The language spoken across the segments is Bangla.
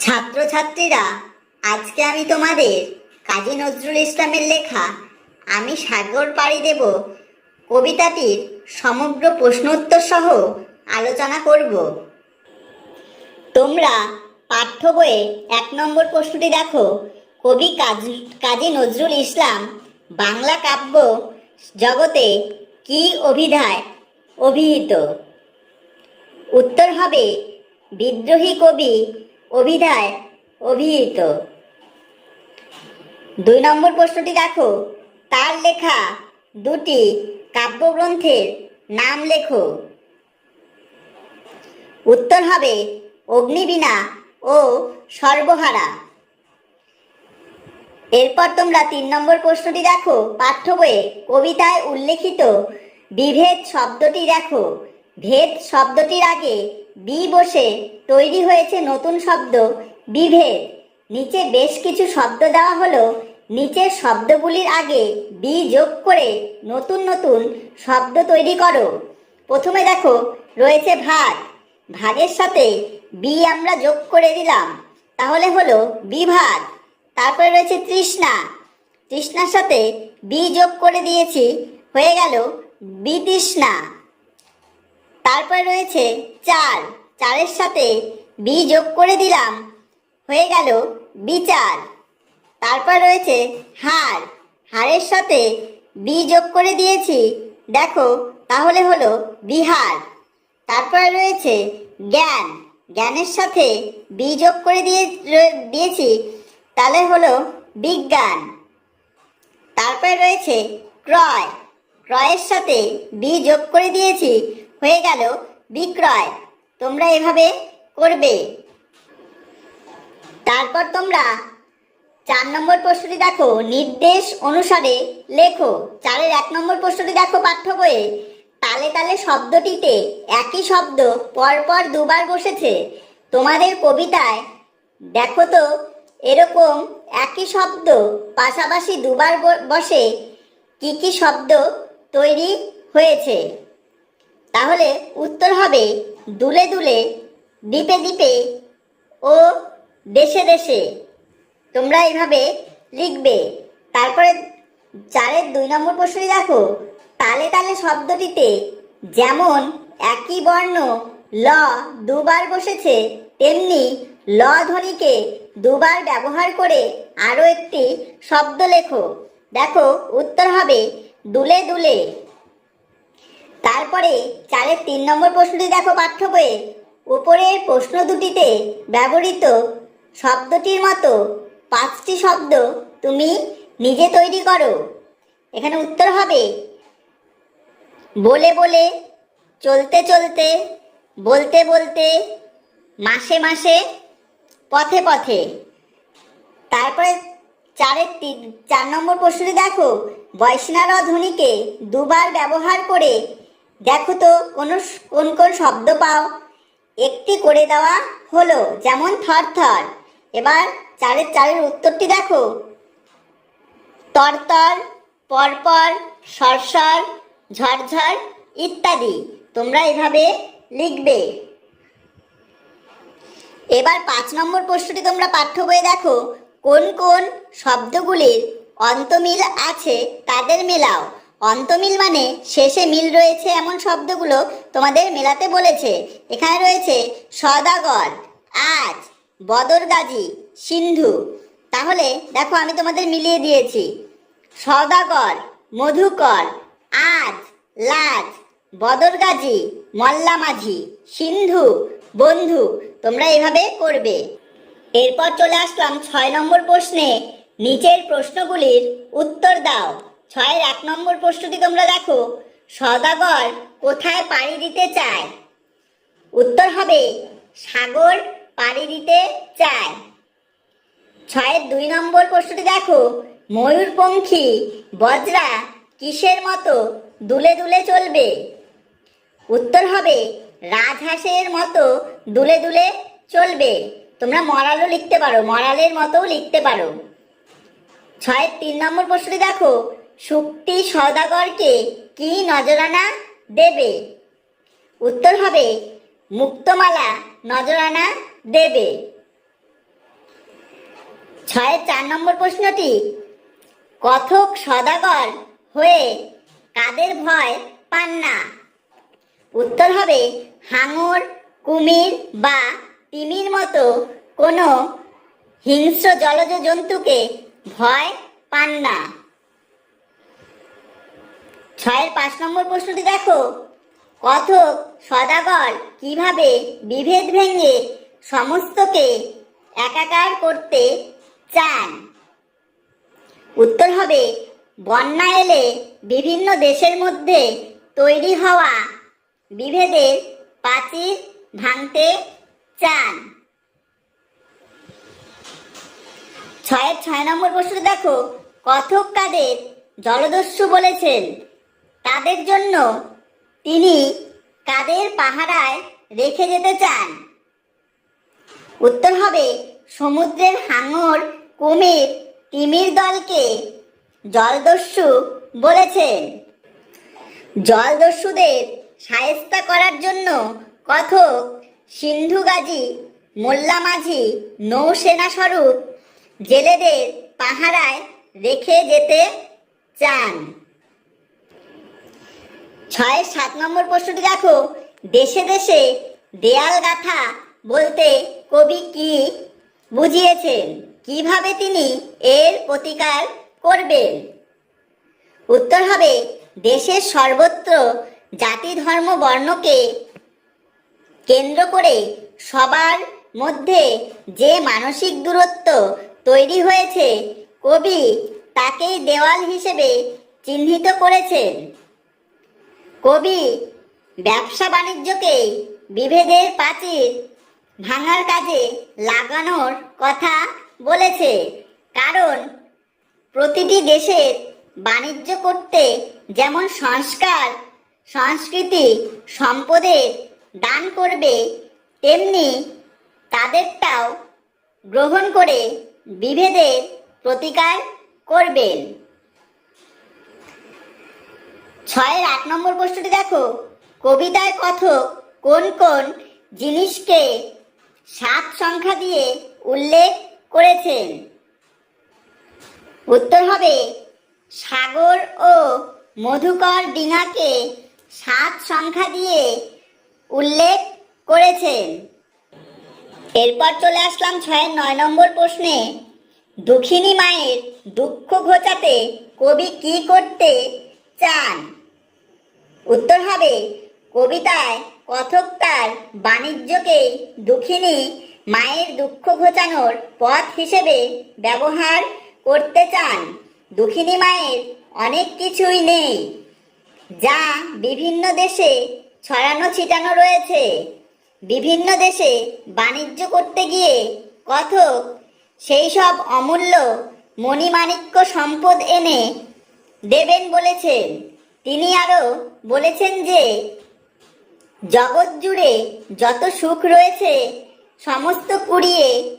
ছাত্রছাত্রীরা, আজকে আমি তোমাদের কাজী নজরুল ইসলামের লেখা আমি সাগর পাড়ি দেব কবিতাটির সমগ্র প্রশ্নোত্তর সহ আলোচনা করব। তোমরা পাঠ্য বইয়ে এক নম্বর প্রশ্নটি দেখো। কবি কাজ, কাজী নজরুল ইসলাম বাংলা কাব্য জগতে কি অভিধায় অভিহিত? উত্তর হবে, বিদ্রোহী কবি অভিধায় অভিহিত। দুই নম্বর প্রশ্নটি দেখো। তার লেখা দুটি কাব্যগ্রন্থের নাম লেখো। উত্তর হবে অগ্নিবীণা ও সর্বহারা। এরপর তোমরা তিন নম্বর প্রশ্নটি দেখো। পাঠ্য বইয়ে কবিতায় উল্লেখিত বিভেদ শব্দটি দেখো। ভেদ শব্দটির আগে বি বসে তৈরি হয়েছে নতুন শব্দ, বিভেদ। নিচে বেশ কিছু শব্দ দেওয়া হলো। নিচের শব্দগুলির আগে বি যোগ করে নতুন নতুন শব্দ তৈরি করো। প্রথমে দেখো, রয়েছে ভাত ভাগের সাথে বি আমরা যোগ করে দিলাম। তাহলে হলো বিভাগ। তারপরে রয়েছে তৃষ্ণা। তৃষ্ণার সাথে বি যোগ করে দিয়েছি। হয়ে গেল বিতৃষ্ণা তারপরে রয়েছে চার চারের সাথে বি যোগ করে দিলাম। হয়ে গেল বিচার তারপর রয়েছে হার হারের সাথে বি যোগ করে দিয়েছি। দেখো, তাহলে হলো বিহার তারপর রয়েছে জ্ঞান। জ্ঞানের সাথে বি যোগ করে দিয়ে দিয়েছি। তাহলে হলো বিজ্ঞান। তারপরে রয়েছে ক্রয়। ক্রয়ের সাথে বি যোগ করে দিয়েছি। হয়ে গেল বিক্রয়। তোমরা এভাবে করবে। তারপর তোমরা চার নম্বর প্রশ্নটি দেখো। নির্দেশ অনুসারে লেখো। চারের এক নম্বর প্রশ্নটি দেখো পাঠ্য বইয়ে। তালে তালে শব্দটিতে একই শব্দ পরপর দুবার বসেছে। তোমাদের কবিতায় দেখো তো, এরকম একই শব্দ পাশাপাশি দুবার বসে কি কি শব্দ তৈরি হয়েছে? তাহলে উত্তর হবে দুলে দুলে, দ্বীপে দ্বীপে ও দেশে দেশে। তোমরা এইভাবে লিখবে। তারপরে চারের দুই নম্বর প্রশ্নটি দেখো। তালে তালে শব্দটিতে যেমন একই বর্ণ ল দুবার বসেছে, তেমনি ল ধ্বনিকে দুবার ব্যবহার করে আরও একটি শব্দ লেখো। দেখো, উত্তর হবে দুলে দুলে। তারপরে চারের তিন নম্বর প্রশ্নটি দেখো পাঠ্য বইয়ে উপরের প্রশ্ন দুটিতে ব্যবহৃত শব্দটির মতো পাঁচটি শব্দ তুমি নিজে তৈরি করো। এখানে উত্তর হবে, বলে বলে, চলতে চলতে, বলতে বলতে, মাসে মাসে, পথে পথে। তারপরে চারের তিন, চার নম্বর প্রশ্নটি দেখো বৈষ্ণার ধ্বনিকে দুবার ব্যবহার করে দেখো তো কোনো কোন কোন শব্দ পাও। একটি করে দেওয়া হলো, যেমন থর থর। এবার চারের চারের উত্তরটি দেখো। তরতর, পরপর, সরসর, ঝরঝর ইত্যাদি। তোমরা এভাবে লিখবে। এবার পাঁচ নম্বর প্রশ্নটি তোমরা পাঠ্য বইয়ে দেখো। কোন কোন শব্দগুলির অন্তমিল আছে, তাদের মেলাও। অন্তমিল মানে শেষে মিল রয়েছে এমন শব্দগুলো তোমাদের মেলাতে বলেছে। এখানে রয়েছে সদাগর, আজ, বদরগাজী, সিন্ধু। তাহলে দেখো আমি তোমাদের মিলিয়ে দিয়েছি। সদাগর, মধুকর, আজ, লাজ, বদরগাজী, মল্লামাঝি, সিন্ধু, বন্ধু, তোমরা এভাবে করবে। এরপর চলে আসলাম ছয় নম্বর প্রশ্নে। নিচের প্রশ্নগুলির উত্তর দাও। ছয়ের এক নম্বর প্রশ্নটি তোমরা দেখো। সদাগর কোথায় পাড়ি দিতে চায়? উত্তর হবে, সাগর পাড়ি দিতে চায়। ছয়ের দুই নম্বর প্রশ্নটি দেখো, ময়ূরপঙ্খী বজরা কিসের মতো দুলে দুলে চলবে? উত্তর হবে, রাজহাঁসের মতো দুলে দুলে চলবে। তোমরা মরালও লিখতে পারো, মরালের মতোও লিখতে পারো। ছয়ের তিন নম্বর প্রশ্নটি দেখো শুক্তি সদাগরকে কি নজরানা দেবে? উত্তর হবে, মুক্তমালা নজরানা দেবে। ছয়ের চার নম্বর প্রশ্নটি, কথক সদাগর হয়ে কাদের ভয় পান না? উত্তর হবে, হাঙর, কুমির বা তিমির মতো কোনো হিংস্র জলজ জন্তুকে ভয় পান না। ছয়ের পাঁচ নম্বর প্রশ্নটি দেখো। কথক সদাগর কীভাবে বিভেদ ভেঙে সমস্তকে একাকার করতে চান? উত্তর হবে, বন্যা এলে বিভিন্ন দেশের মধ্যে তৈরি হওয়া বিভেদের প্রাচীর ভাঙতে চান। ছয়ের ছয় নম্বর প্রশ্নটি দেখো কথক কাদের জলদস্যু বলেছেন? তাদের জন্য তিনি কাদের পাহারায় রেখে যেতে চান? উত্তর হবে, সমুদ্রের হাঙর কুমির তিমির দলকে জলদস্যু বলেছেন। জলদস্যুদের সায়স্তা করার জন্য কথক সিন্ধু গাজী মোল্লা মাঝি নৌসেনা স্বরূপ জেলেদের পাহারায় রেখে যেতে চান। ছয়ের সাত নম্বর প্রশ্নটি দেখো। দেশে দেশে দেয়াল গাথা বলতে কবি কি বুঝিয়েছেন? কীভাবে তিনি এর প্রতিকার করবেন? উত্তর হবে, দেশের সর্বত্র জাতি, ধর্ম, বর্ণকে কেন্দ্র করে সবার মধ্যে যে মানসিক দূরত্ব তৈরি হয়েছে, কবি তাকেই দেওয়াল হিসেবে চিহ্নিত করেছেন। কবি, ব্যবসা বাণিজ্যকে বিভেদের প্রাচীর ভাঙার কাজে লাগানোর কথা বলেছে। কারণ, প্রতিটি দেশের বাণিজ্য করতে যেমন সংস্কার, সংস্কৃতি, সম্পদের দান করবে, তেমনি তাদেরটাও গ্রহণ করে বিভেদের প্রতিকার করবেন। ছয়ের আট নম্বর প্রশ্নটি দেখো। কবিতায় কথক কোন কোন জিনিসকে সাত সংখ্যা দিয়ে উল্লেখ করেছেন? উত্তর হবে, সাগর ও মধুকর ডিঙাকে সাত সংখ্যা দিয়ে উল্লেখ করেছেন। এরপর চলে আসলাম ছয়ের নয় নম্বর প্রশ্নে। দুঃখিনী মায়ের দুঃখ ঘোচাতে কবি কি করতে চান? উত্তর হবে, কবিতায় কথক তার বাণিজ্যকেই দুঃখিনী, মায়ের দুঃখ ঘোচানোর পথ হিসেবে ব্যবহার করতে চান। দুঃখিনী মায়ের অনেক কিছুই নেই, যা বিভিন্ন দেশে ছড়ানো ছিটানো রয়েছে। বিভিন্ন দেশে বাণিজ্য করতে গিয়ে কথক সেই সব অমূল্য মণিমাণিক্য সম্পদ এনে দেবেন বলেছেন। তিনি আরও বলেছেন যে, জগৎ জুড়ে যত সুখ রয়েছে, সমস্ত কুড়িয়ে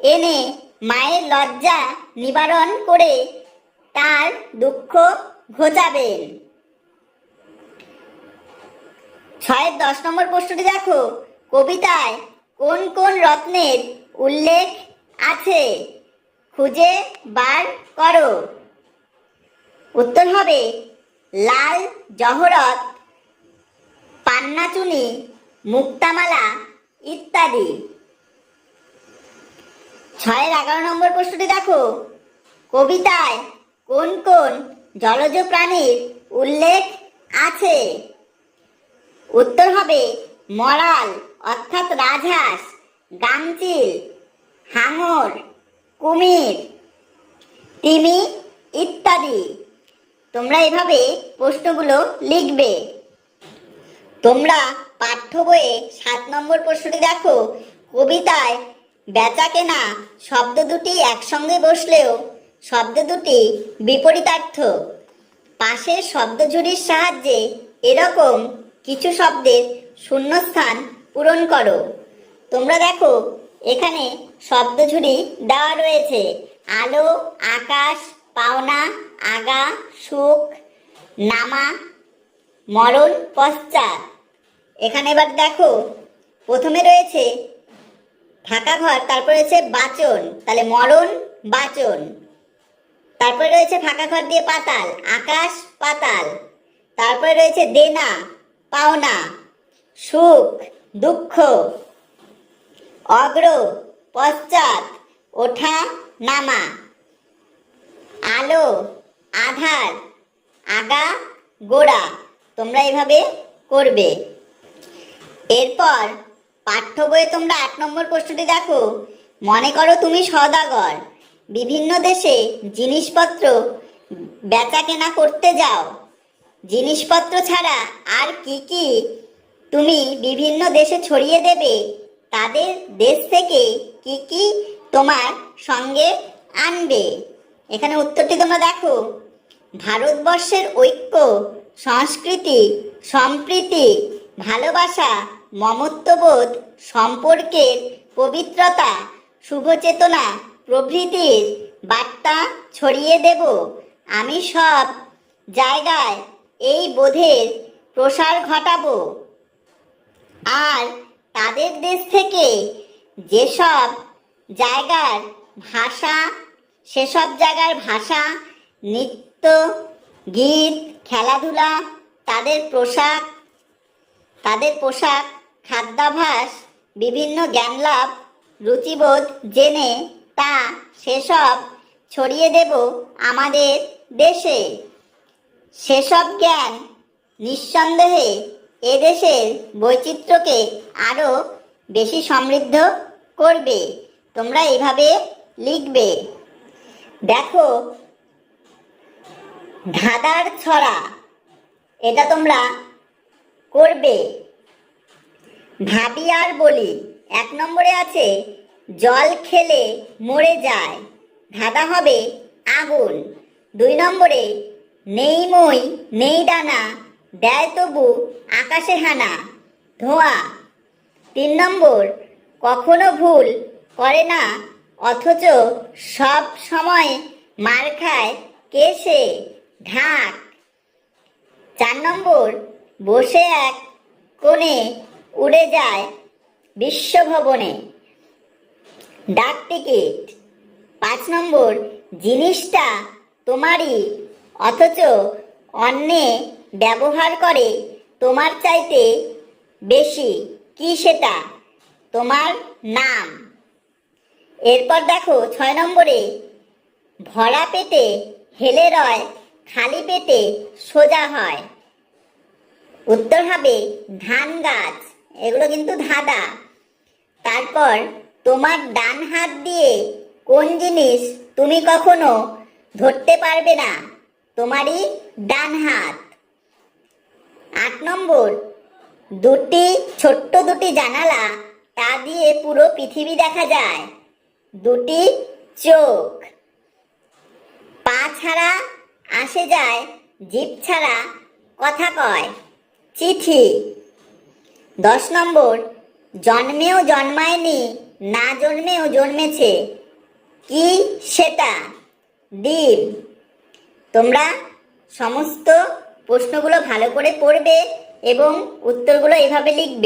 এনে মায়ের লজ্জা নিবারণ করে তার দুঃখ ঘোচাবেন। ছয়ের দশ নম্বর প্রশ্নটি দেখো। কবিতায় কোন কোন রত্নের উল্লেখ আছে? খুঁজে বার করো। উত্তর হবে লাল জহরত পান্নাচুনি মুক্তামালা ইত্যাদি। ছয়ের এগারো নম্বর প্রশ্নটি দেখো। কবিতায় কোন কোন জলজ প্রাণীর উল্লেখ আছে? উত্তর হবে মরাল অর্থাৎ রাজহাঁস, গামচিল, হাঙর, কুমির, তিমি ইত্যাদি। তোমরা এভাবে প্রশ্নগুলো লিখবে। তোমরা পাঠ্য বইয়ে সাত নম্বর প্রশ্নটি দেখো। কবিতায় বেচা কেনা শব্দ দুটি একসঙ্গে বসলেও শব্দ দুটি বিপরীতার্থ। পাশের শব্দঝুড়ির সাহায্যে এরকম কিছু শব্দের শূন্যস্থান পূরণ করো। তোমরা দেখো, এখানে শব্দঝুড়ি দেওয়া রয়েছে। আলো, আকাশ পাওনা, আগা, সুখ, নামা, মরণ, পশ্চাৎ। এখানে এবার দেখো, প্রথমে রয়েছে ফাঁকা ঘর, তারপরে রয়েছে বাচন। তাহলে মরণ, বাচন। তারপরে রয়েছে ফাঁকা ঘর দিয়ে পাতাল, আকাশ, পাতাল। তারপরে রয়েছে দেনা, পাওনা, সুখ, দুঃখ। অগ্র, পশ্চাৎ, ওঠা, নামা। আলো, আধার, আগা, গোড়া, তোমরা এভাবে করবে। এরপর পাঠ্য বইয়ে তোমরা আট নম্বর প্রশ্নটি দেখো। মনে করো তুমি সদাগর। বিভিন্ন দেশে জিনিসপত্র বেচা কেনা করতে যাও। জিনিসপত্র ছাড়া আর কি কি তুমি বিভিন্ন দেশে ছড়িয়ে দেবে? তাদের দেশ থেকে কি কি তোমার সঙ্গে আনবে? এখানে উত্তরটি তোমরা দেখো। ভারতবর্ষের ঐক্য, সংস্কৃতি, সম্প্রীতি, ভালোবাসা, মমত্ববোধ, সম্পর্কের পবিত্রতা, শুভচেতনা, প্রভৃতির বার্তা ছড়িয়ে দেব। আমি সব জায়গায় এই বোধের প্রসার ঘটাবো। আর তাদের দেশ থেকে যেসব জায়গার ভাষা সেসব জায়গার ভাষা, নৃত্য, গীত, খেলাধুলা, তাদের পোশাক তাদের পোশাক খাদ্যাভাস বিভিন্ন জ্ঞানলাভ, রুচিবোধ জেনে তা সেসব ছড়িয়ে দেব আমাদের দেশে। সেসব জ্ঞান নিঃসন্দেহে এদেশের বৈচিত্র্যকে আরও বেশি সমৃদ্ধ করবে। তোমরা এভাবে লিখবে। দেখো, ধাঁধার ছড়া, এটা তোমরা করবে। ভাবি আর বলি, এক নম্বরে আছে, জল খেলে মরে যায়। ধাঁধা হবে আগুন। দুই নম্বরে, নেই মই, নেই ডানা দেয় তবু আকাশে হানা, ধোঁয়া। তিন নম্বর, কখনো ভুল করে না অথচ সব সময় মার খায় কে সে? ঢাক। চার নম্বর, বসে এক কোণে উড়ে যায় বিশ্বভবনে। ডাক টিকিট। পাঁচ নম্বর, জিনিসটা তোমারই, অথচ অন্যে ব্যবহার করে তোমার চাইতে বেশি। কি সেটা? তোমার নাম। এরপর দেখো ছয় নম্বরে, ভরা পেটে হেলে রয়, খালি পেটে সোজা হয়। উত্তর হবে ধান গাছ, এগুলো কিন্তু ধাঁধা। তারপর তোমার ডান হাত দিয়ে কোন জিনিস তুমি কখনো ধরতে পারবে না? তোমারই ডান হাত। আট নম্বর, দুটি ছোট্ট দুটি জানালা, তা দিয়ে পুরো পৃথিবী দেখা যায়। দুটি চোখ। পা ছাড়া আসে যায়, জিভ ছাড়া কথা কয়। চিঠি। দশ নম্বর, জন্মেও জন্মায়নি, না জন্মেও জন্মেছে। কি সেটা? ডিম। তোমরা সমস্ত প্রশ্নগুলো ভালো করে পড়বে এবং উত্তরগুলো এভাবে লিখবে।